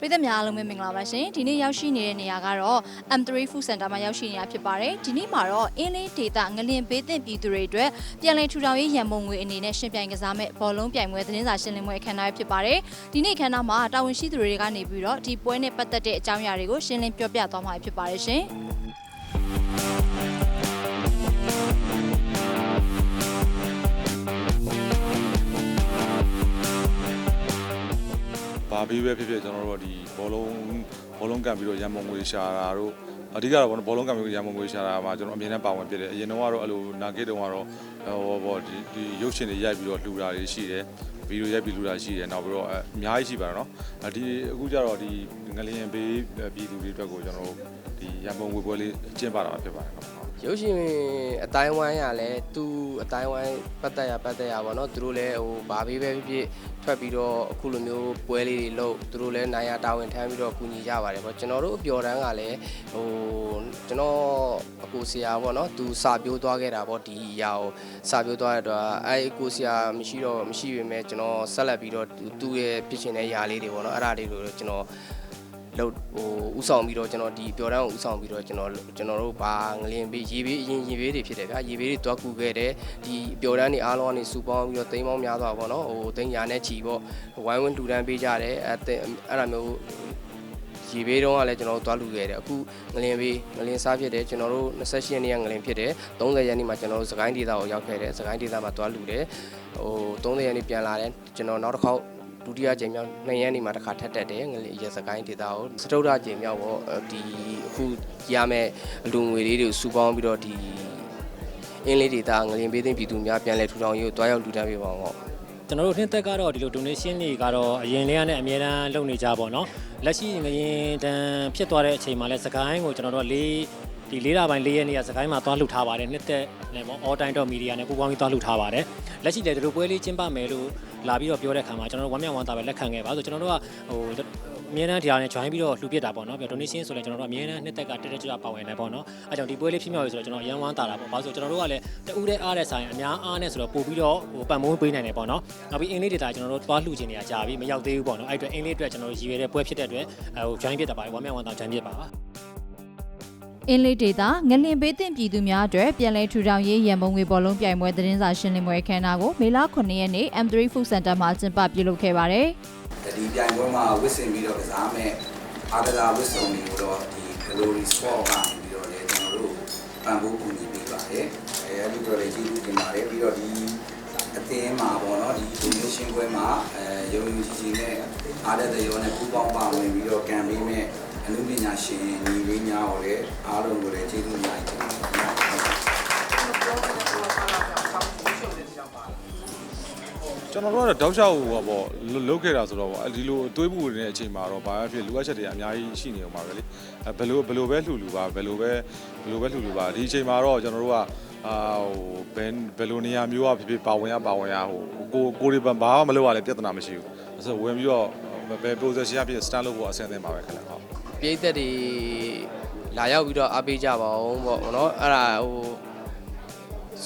ပြည်သက်များအားလုံးပဲမင်္ဂလာပါရှင်ဒီနေ့ရောက်ရှိနေတဲ့နေရာကတော့ M3 Food Center မှာရောက်ရှိနေတာဖြစ်ပါတယ်ဒီနေ့မှာတော့အင်းလေးဒေတာငလင်ဘေးသင့်ပြည်သူတွေအတွက်ပြန်လည်ထူထောင်ရေးရန်ပုံငွေအနေနဲ့ရှင်ပြိုင်ကစားမဲ့ဘောလုံးပြိုင်ပွဲသတင်းစာရှင်းလင်းပွဲအခမ်းအနားဖြစ်ပါတယ်ဒီနေ့အခမ်းအနားမှာတာဝန်ရှိသူတွေကနေပြီးတော့ဒီပွဲနဲ့ပတ်သက်တဲ့အကြောင်းအရာတွေကိုရှင်းလင်းပြောပြသွားမှာဖြစ်ပါတယ်ရှင် ဘာပြီးပဲဖြစ်ဖြစ်ကျွန်တော်တို့ဒီဘောလုံးဘောလုံးကန်ပြီးတော့ရန်မုံငွေရှာတာတို့အဓိကတော့ဘောလုံးကန်ပြီးရန်မုံငွေရှာတာမှာကျွန်တော်အမြင်နဲ့ပါဝင်ဖြစ်တယ်အရင်တော့ကတော့အဲ့လိုနာဂစ်တုန်းကတော့ဟိုဘောဒီဒီရုပ်ရှင်တွေရိုက်ပြီးတော့လှူတာတွေရှိတယ်ဗီဒီယိုရိုက်ပြီးလှူတာရှိတယ်နောက်ပြီးတော့အများကြီးရှိပါတယ်နော်ဒီအခုကျတော့ဒီငလျင်ဘေးပြည်သူတွေအတွက်ကိုကျွန်တော်တို့ဒီရန်မုံငွေပွဲလေးကျင်းပတာဖြစ်ပါတယ်နော် ရုပ်ရှင်အတိုင်းဝိုင်းရလဲသူအတိုင်းဝိုင်းပတ်သက်ရပတ်သက်ရပါတော့သူတို့လည်းဟိုဘာဘေးပဲဖြစ်ဖြစ်ထွက်ပြီးတော့အခုလိုမျိုးပွဲလေးတွေလုပ်သူတို့လည်းနိုင်ရတာဝန်ထမ်းပြီးတော့ကူညီကြပါတယ်ပေါ့ကျွန်တော်တို့အပျော်တန်းကလည်းဟိုကျွန်တော်အကိုဆရာပေါ့နော်သူစာပြိုးသွားခဲ့တာပေါ့ဒီအရာကိုစာပြိုးသွားတဲ့အတွက်အဲအကိုဆရာမရှိတော့မရှိပေမဲ့ကျွန်တော်ဆက်လက်ပြီးတော့သူသူ့ရဲ့ဖြစ်ရှင်တဲ့ຢာလေးတွေပေါ့နော်အဲ့ဒါတွေကိုကျွန်တော် လို့ဟိုဥဆောင်ပြီးတော့ကျွန်တော်ဒီပျော်တန်းကိုဥဆောင်ပြီးတော့ကျွန်တော်ကျွန်တော်တို့ဘာငလင်ပေးရေပေးအရင်ရေပေးတွေဖြစ်တယ်ဗျာရေပေးတွေတွားကူခဲ့တယ်ဒီပျော်တန်းတွေအားလုံးကနေစူပေါင်းပြီးတော့တိမ်ပေါင်းများသွားပါတော့ဟိုတိမ်ညာနဲ့ချီပေါ့ဝိုင်းဝန်းတူတန်းပေးကြတယ်အဲအဲ့ဒါမျိုးရေပေးတော့ကလည်းကျွန်တော်တို့တွားလူခဲ့တယ်အခုငလင်ပေးငလင်စားဖြစ်တယ်ကျွန်တော်တို့28ရက်နေ့ကငလင်ဖြစ်တယ်30ရက်နေ့မှာကျွန်တော်တို့စကိုင်းဒေသကိုရောက်ခဲ့တယ်စကိုင်းဒေသမှာတွားလူတယ်ဟို30ရက်နေ့ပြန်လာတယ်ကျွန်တော်နောက်တစ်ခေါက် ဒုတိယကြိမ်မြောက်နှစ်ရက်နေမှာတစ်ခါထပ်တက်တယ်ငလေရစကိုင်းဒေတာကိုစတုဒ္ဓကြိမ်မြောက်ပေါ့ဒီအခုရမယ်အလူငွေလေးတွေကိုစုပေါင်းပြီးတော့ဒီအင်းလေးဒေတာငလင်ပေးသိမ်းပြည်သူများပြန်လဲထူထောင်ရေးကိုတွားရောက်လူတန်းပေးပါအောင်ကျွန်တော်တို့နှစ်သက်ကတော့ဒီလို donation တွေကတော့အရင်လေးကနဲ့အများတန်းလုပ်နေကြပါတော့လက်ရှိငရင်တန်းဖြစ်သွားတဲ့အချိန်မှာလဲစကိုင်းကိုကျွန်တော်တို့လေး ဒီလေးလပိုင်းလေးရက်နေ့ကစကိုင်းမှာသွားလှုပ်ထားပါတယ်နှစ်သက်လည်းပေါ့ all time dot media နဲ့ပူးပေါင်းပြီးသွားလှုပ်ထားပါတယ်လက်ရှိလည်းဒီလိုပွဲလေးကျင်းပမယ်လို့လာပြီးတော့ပြောတဲ့ခါမှာကျွန်တော်တို့ဝမ်းမြောက်ဝမ်းသာပဲလက်ခံခဲ့ပါဆိုကျွန်တော်တို့ကဟိုအမြဲတမ်းဒီဟာနဲ့ join ပြီးတော့လှူပစ်တာပေါ့နော်ပြီးတော့ donation ဆိုလည်းကျွန်တော်တို့အမြဲတမ်းနှစ်သက်ကတက်တက်ကြွကြွပါဝင်နေပေါ့နော်အဲကြောင့်ဒီပွဲလေးဖြစ်မြောက်ရေးဆိုတော့ကျွန်တော်အရန်ဝမ်းသာတာပေါ့ဘာလို့ဆိုကျွန်တော်တို့ကလည်းတူးတဲ့အားတဲ့ဆိုင်အများအားနဲ့ဆိုတော့ပို့ပြီးတော့ဟိုပံ့ပိုးပေးနိုင်တယ်ပေါ့နော်နောက်ပြီးအင်္ဂလိပ်ဒေတာကျွန်တော်တို့သွားလှူချင်နေတာကြာပြီမရောက်သေးဘူးပေါ့နော်အဲ့အတွက်အင်္ဂလိပ်အတွက်ကျွန်တော်တို့ရည်ရွယ်တဲ့ပွဲဖြစ်တဲ့အတွက်ဟို join ဖြစ်တာပါတယ်ဝမ်းမြောက်ဝမ်းသာ join ဖြစ်ပါပါ အင်းလေးဒေတာငလင်ဘေးသင့်ပြည်သူများအတွက်ပြန်လည်ထူထောင်ရေးရန်ပုံငွေဘောလုံးပြိုင်ပွဲသတင်းစာရှင်းလင်းပွဲအခမ်းအနားကိုမေလ9ရက်နေ့ M3 Food Center မှာကျင်းပပြုလုပ်ခဲ့ပါတယ်ဒီပြိုင်ပွဲမှာဝစ်စင်ပြီးတော့ကစားမဲ့အားကစားဝစ်စုံတွေကိုတော့ဒီ Glory Sport ကနေပြီးတော့လည်းကျွန်တော်တို့ပံ့ပိုးကူညီပေးပါတယ်အဲအဲ့ဒီတော့လည်းကျေးဇူးတင်ပါတယ်ပြီးတော့ဒီအသင်းမှာပေါ့နော်ဒီ donation ပွဲမှာအဲရုံရုံကြီးကြီးနဲ့အားတဲ့တဲ့ရောနဲ့ပူးပေါင်းပါဝင်ပြီးတော့ကံပေးမဲ့ အမှုပညာရှင်ညီလေးများကိုလည်းအားလုံးကိုလည်းကျေးဇူးများတင်ပါတယ်ကျွန်တော်တို့ကတော့တောက်လျှောက်ဟိုပေါ့လုတ်ခဲ့တာဆိုတော့ပေါ့ဒီလိုအသွေးပူနေတဲ့အချိန်မှာတော့ဘာဖြစ်လိုအပ်ချက်တွေအများကြီးရှိနေအောင်ပါပဲလေအဲဘယ်လိုဘယ်လိုပဲလှူလူပါဘယ်လိုပဲဘယ်လိုပဲလှူလူပါဒီအချိန်မှာတော့ကျွန်တော်တို့ကအာဟိုဘယ်ဘယ်လိုနေရာမျိုးကဖြစ်ဖြစ်ပါဝင်ရပါဝင်ရဟိုကိုကိုရီဘာမှမလုပ်ရလဲပြဿနာမရှိဘူးအဲဆိုဝင်ပြီးတော့ဘယ် position ဖြစ် stand လုပ်ဖို့အဆင်သင့်ပါပဲခင်ဗျဟုတ် ပြိသက်တွေလာရောက်ပြီးတော့အားပေးကြပါအောင်ပေါ့နော်အဲ့ဒါဟို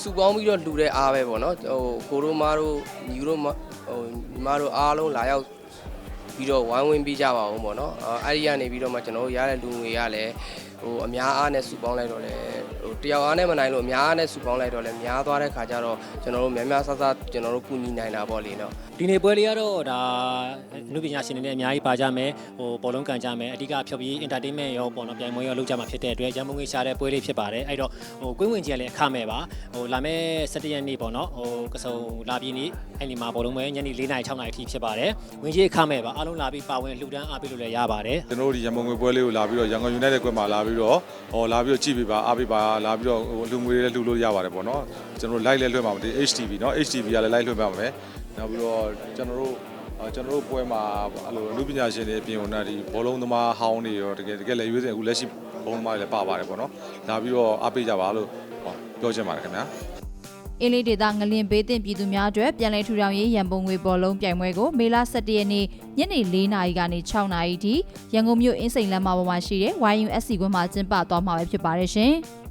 စုပေါင်းပြီးတော့လှူတဲ့အားပဲပေါ့နော်ဟိုကိုတို့မားတို့ညီတို့မဟိုညီမတို့အားလုံးလာရောက်ပြီးတော့ဝိုင်းဝန်းပြီးကြပါအောင်ပေါ့နော်အဲ့ဒီကနေပြီးတော့မှကျွန်တော်တို့ရတဲ့လူငွေရလည်း ဟိုအများအားနဲ့စုပေါင်းလိုက်တော့လေဟိုတယောက်အားနဲ့မနိုင်လို့အများအားနဲ့စုပေါင်းလိုက်တော့လေများသွားတဲ့ခါကျတော့ကျွန်တော်တို့များများဆဆကျွန်တော်တို့ကူညီနိုင်တာပေါ့လေနော်ဒီနေ့ပွဲလေးကတော့ဒါအနုပညာရှင်တွေနဲ့အများကြီးပါကြမယ်ဟိုဘောလုံးကန်ကြမယ်အဓိကဖြောပြီး entertainment ရောပေါ့နော်ပြိုင်ပွဲရောလုပ်ကြမှာဖြစ်တဲ့အတွက်ရန်ပုံငွေရှာတဲ့ပွဲလေးဖြစ်ပါတယ်အဲ့တော့ဟိုကွင်းဝင်ကြီးကလည်းအခမဲ့ပါဟိုလာမယ့်17ရက်နေ့ပေါ့နော်ဟိုကစုံလာပြီးနေ့အဲ့ဒီမှာဘောလုံးပွဲညနေ4နာရီ6နာရီအထိဖြစ်ပါတယ်ဝင်ကြီးအခမဲ့ပါအားလုံးလာပြီးပါဝင်လှူဒန်းအားပေးလို့လည်းရပါတယ်ကျွန်တော်တို့ဒီရန်ကုန်ငွေပွဲလေးကိုလာပြီးတော့ရန်ကုန် United ကွက်မှာလာပြီးတော့ဟောလာပြီးတော့ကြည့်ပေးပါအားပေးပါလာပြီးတော့ဟိုလူငွေလည်းလှူလို့ရပါတယ်ပေါ့နော်ကျွန်တော်တို့ live လည်းလွှင့်ပါမယ်ဒီ HTV เนาะ HTV ကလည်း live လွှင့်ပါမယ်နောက်ပြီးတော့ကျွန်တော်တို့အာကျွန်တော်တို့ပွဲမှာအဲ့လိုအမှုပညာရှင်တွေအပြင်ကဒီဘောလုံးသမားဟောင်းတွေရောတကယ်တကယ်လည်းရွေးစင်အခုလက်ရှိဘောလုံးသမားတွေလည်းပါပါတယ်ပေါ့နော်လာပြီးတော့အားပေးကြပါလို့ဟောပြောချင်ပါတယ်ခင်ဗျာ အင်းလေးဒေတာငလင်ဘေးသင့်ပြည်သူများအတွက်ပြန်လည်ထူထောင်ရေးရန်ပုံငွေဘောလုံးပြိုင်ပွဲကိုမေလ17ရက်နေ့ညနေ4နာရီကနေ6နာရီထိရန်ကုန်မြို့အင်းစိန်လမ်းမပေါ်မှာရှိတဲ့ YUSC ကွန်းမှာကျင်းပသွားမှာပဲဖြစ်ပါတယ်ရှင်။